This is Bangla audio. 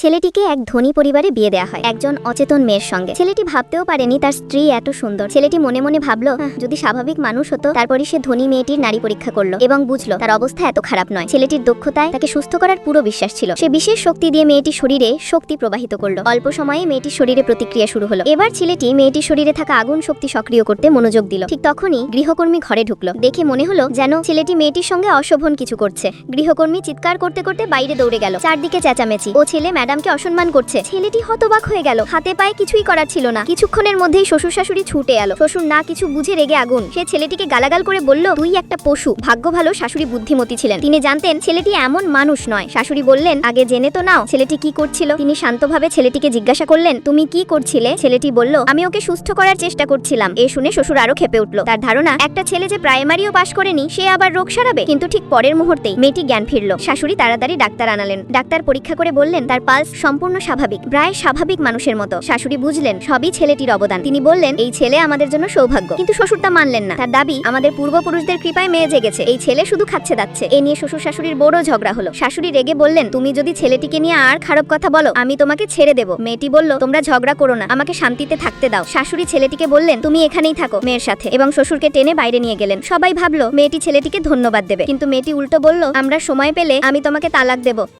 ছেলেটিকে এক ধনী পরিবারে বিয়ে দেওয়া হয় একজন অচেতন মেয়ের সঙ্গে। ছেলেটি ভাবতেও পারেনি তার স্ত্রী এত সুন্দর। ছেলেটি মনে মনে ভাবলো যদি স্বাভাবিক মানুষ হতো তারপরে সে ধনী মেয়েটির নারী পরীক্ষা করল। এবং বুঝলো, তার অবস্থা এত খারাপ নয়। ছেলেটির দক্ষতায় তাকে সুস্থ করার পুরো বিশ্বাস ছিল। সে বিশেষ শক্তি দিয়ে মেয়েটির শরীরে শক্তি প্রবাহিত করল। অল্প সময়ে মেয়েটির শরীরে প্রতিক্রিয়া শুরু হলো। এবার ছেলেটি মেয়েটির শরীরে থাকা আগুন শক্তি সক্রিয় করতে মনোযোগ দিল। ঠিক তখনই গৃহকর্মী ঘরে ঢুকলো। দেখে মনে হলো যেন ছেলেটি মেয়েটির সঙ্গে অশোভন কিছু করছে। গৃহকর্মী চিৎকার করতে করতে বাইরে দৌড়ে গেল। চারদিকে চেঁচামেচি। ও ছেলে ম্যাডামকে অসম্মান করছে। ছেলেটি হতবাক হয়ে গেল। হাতে পায়ে কিছুই করার ছিল না। কিছুক্ষণের মধ্যেই শ্বশুর শাশুড়ি ছুটে এলো। শ্বশুর না কিছু বুঝে রেগে আগুন। সে ছেলেটিকে গালাগাল করে বলল, তুই একটা পশু। ভাগ্য ভালো শাশুড়ি বুদ্ধিমতী ছিলেন। তিনি জানতেন ছেলেটি এমন মানুষ নয়। শাশুড়ি বললেন, আগে জেনে তো নাও, ছেলেটি কি করছিল? তিনি শান্তভাবে ছেলেটিকে জিজ্ঞাসা করলেন, তুমি কি করছিলে? ছেলেটি বলল, আমি ওকে সুস্থ করার চেষ্টা করছিলাম। এ শুনে শ্বশুর আরও খেপে উঠল। তার ধারণা, একটা ছেলে যে প্রাইমারিও পাশ করেনি, সে আবার রোগ সারাবে? কিন্তু ঠিক পরের মুহূর্তেই মেয়েটি জ্ঞান ফিরল। শাশুড়ি তাড়াতাড়ি ডাক্তার আনালেন। ডাক্তার পরীক্ষা করে বললেন, তার পালস সম্পূর্ণ স্বাভাবিক, প্রায় স্বাভাবিক মানুষের মতো। শাশুড়ি বুঝলেন, সবই ছেলেটির অবদান। তিনি বললেন, এই ছেলে আমাদের জন্য সৌভাগ্য। কিন্তু শ্বশুর তা মানলেন না। তার দাবি, আমাদের পূর্বপুরুষদের কৃপায় মেয়ে জেগেছে। এই ছেলে শুধু খাচ্ছে দাচ্ছে। এ নিয়ে শ্বশুর শাশুড়ির বড় ঝগড়া হলো। শাশুড়ি রেগে বললেন, তুমি যদি ছেলেটিকে নিয়ে আর খারাপ কথা বলো, আমি তোমাকে ছেড়ে দেবো। মেয়েটি বলল, তোমরা ঝগড়া করো না, আমাকে শান্তিতে থাকতে দাও। শাশুড়ি ছেলেটিকে বললেন, তুমি এখানেই থাকো মেয়ের সাথে। এবং শ্বশুরকে টেনে বাইরে নিয়ে গেলেন। সবাই ভাবলো, মেয়েটি ছেলেটিকে ধন্যবাদ দেবে। কিন্তু মেয়েটি উল্টো বলল, আমরা সময় পেলে আমি তোমাকে তালাক দেব।